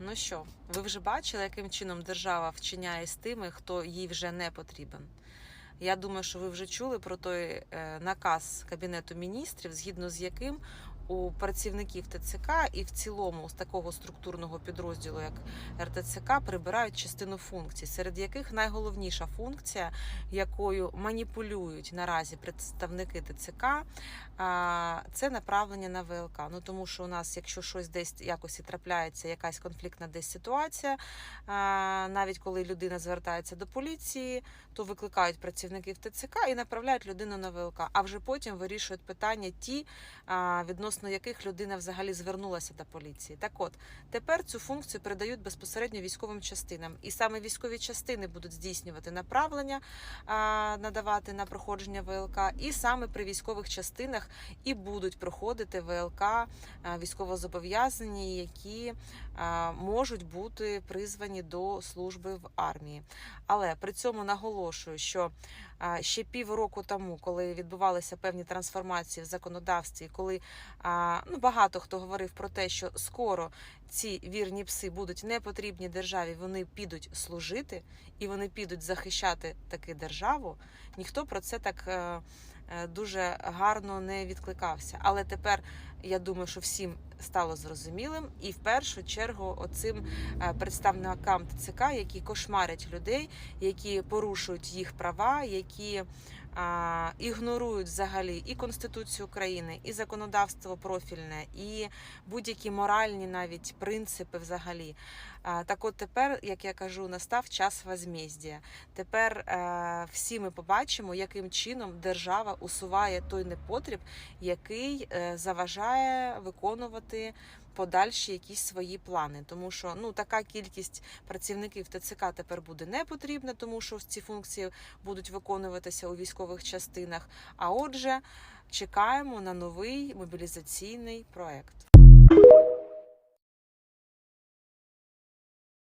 Ну що, ви вже бачили, яким чином держава вчиняє з тими, хто їй вже не потрібен? Я думаю, що ви вже чули про той е, наказ Кабінету міністрів, згідно з яким у працівників ТЦК і в цілому з такого структурного підрозділу, як РТЦК, прибирають частину функцій, серед яких найголовніша функція, якою маніпулюють наразі представники ТЦК, це направлення на ВЛК. Ну тому що у нас, якщо щось десь якось і трапляється, якась конфліктна десь ситуація, навіть коли людина звертається до поліції, то викликають працівників ТЦК і направляють людину на ВЛК. А вже потім вирішують питання ті, а, відносно яких людина взагалі звернулася до поліції. Так от тепер цю функцію передають безпосередньо військовим частинам, і саме військові частини будуть здійснювати направлення, надавати на проходження ВЛК, і саме при військових частинах і будуть проходити ВЛК військовозобов'язані, які можуть бути призвані до служби в армії. Але при цьому наголошую, що ще півроку тому, коли відбувалися певні трансформації в законодавстві, коли ну, багато хто говорив про те, що скоро ці вірні пси будуть не потрібні державі, вони підуть служити і вони підуть захищати таки державу. Ніхто про це так е, е, дуже гарно не відкликався. Але тепер я думаю, що всім стало зрозумілим, і в першу чергу оцим е, представникам ТЦК, які кошмарять людей, які порушують їх права, які ігнорують взагалі і Конституцію України, і законодавство профільне, і будь-які моральні навіть принципи взагалі. Так от тепер, як я кажу, настав час возмездія. Тепер е, всі ми побачимо, яким чином держава усуває той непотріб, який е, заважає виконувати подальші якісь свої плани. Тому що ну така кількість працівників ТЦК тепер буде не потрібна, тому що ці функції будуть виконуватися у військових частинах. А отже, чекаємо на новий мобілізаційний проект.